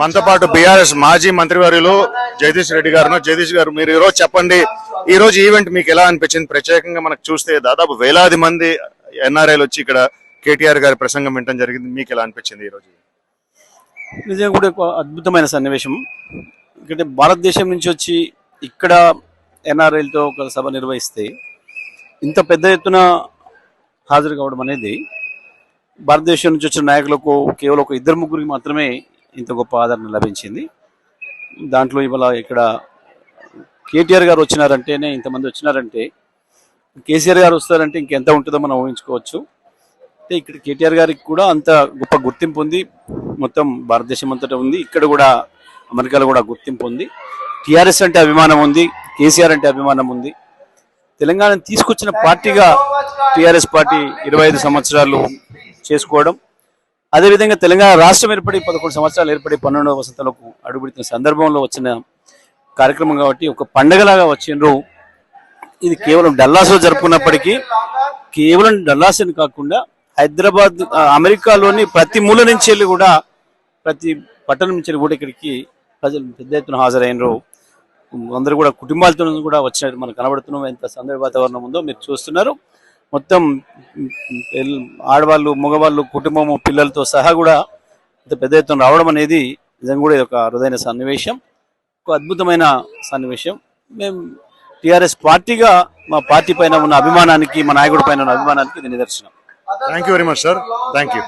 మనతో పాటు బీఆర్ఎస్ మాజీ మంత్రివర్యులు జగదీష్ రెడ్డి గారు జగదీష్ గారు మీరు ఈ రోజు చెప్పండి ఈ రోజు ఈవెంట్ మీకు ఎలా అనిపించింది? ప్రత్యేకంగా మనకు చూస్తే దాదాపు వేలాది మంది ఎన్ఆర్ఐలు వచ్చి ఇక్కడ కేటీఆర్ గారి ప్రసంగం వినడం జరిగింది. మీకు ఎలా అనిపించింది ఈ రోజు? నిజంగా కూడా ఒక అద్భుతమైన సన్నివేశం. ఎందుకంటే భారతదేశం నుంచి వచ్చి ఇక్కడ ఎన్ఆర్ఐలతో ఒక సభ నిర్వహిస్తే ఇంత పెద్ద ఎత్తున హాజరు కావడం అనేది భారతదేశం నుంచి వచ్చిన నాయకులకు కేవలం ఒక ఇద్దరు ముగ్గురికి మాత్రమే ఇంత గొప్ప ఆదరణ లభించింది. దాంట్లో ఇవాళ ఇక్కడ కేటీఆర్ గారు వచ్చినారంటేనే ఇంతమంది వచ్చినారంటే కేసీఆర్ గారు వస్తారంటే ఇంకెంత ఉంటుందో మనం ఊహించుకోవచ్చు. అంటే ఇక్కడ కేటీఆర్ గారికి కూడా అంత గొప్ప గుర్తింపు ఉంది. మొత్తం భారతదేశం అంతటా ఉంది. ఇక్కడ కూడా అమెరికాలో కూడా గుర్తింపు ఉంది. టీఆర్ఎస్ అంటే అభిమానం ఉంది. కేసీఆర్ అంటే అభిమానం ఉంది. తెలంగాణ తీసుకొచ్చిన పార్టీగా టీఆర్ఎస్ పార్టీ ఇరవై ఐదు సంవత్సరాలు చేసుకోవడం అదేవిధంగా తెలంగాణ రాష్ట్రం ఏర్పడి పదకొండు సంవత్సరాలు ఏర్పడి పన్నెండవ వసంతలకు అడుగుపెడుతున్న సందర్భంలో వచ్చిన కార్యక్రమం కాబట్టి ఒక పండగలాగా వచ్చిండ్రు. ఇది కేవలం డల్లాస్లో జరుపుకున్నప్పటికీ కేవలం డల్లాస్ అని కాకుండా హైదరాబాద్ అమెరికాలోని ప్రతి మూల నుంచి వెళ్ళి కూడా ప్రతి పట్టణం నుంచి కూడా ఇక్కడికి ప్రజలు పెద్ద ఎత్తున హాజరైనరు అందరూ కూడా కుటుంబాలతో కూడా వచ్చినట్టు మనం కనబడుతున్నాం. ఎంత సందడి వాతావరణం ఉందో మీరు చూస్తున్నారు. మొత్తం ఆడవాళ్ళు మగవాళ్ళు కుటుంబము పిల్లలతో సహా కూడా ఇంత పెద్ద ఎత్తున రావడం అనేది నిజంగా కూడా ఇది ఒక అరుదైన సన్నివేశం. ఒక అద్భుతమైన సన్నివేశం. మేము టిఆర్ఎస్ పార్టీగా మా పార్టీ పైన ఉన్న అభిమానానికి మా నాయకుడి పైన ఉన్న అభిమానానికి ఇది నిదర్శనం. Thank you very much sir thank you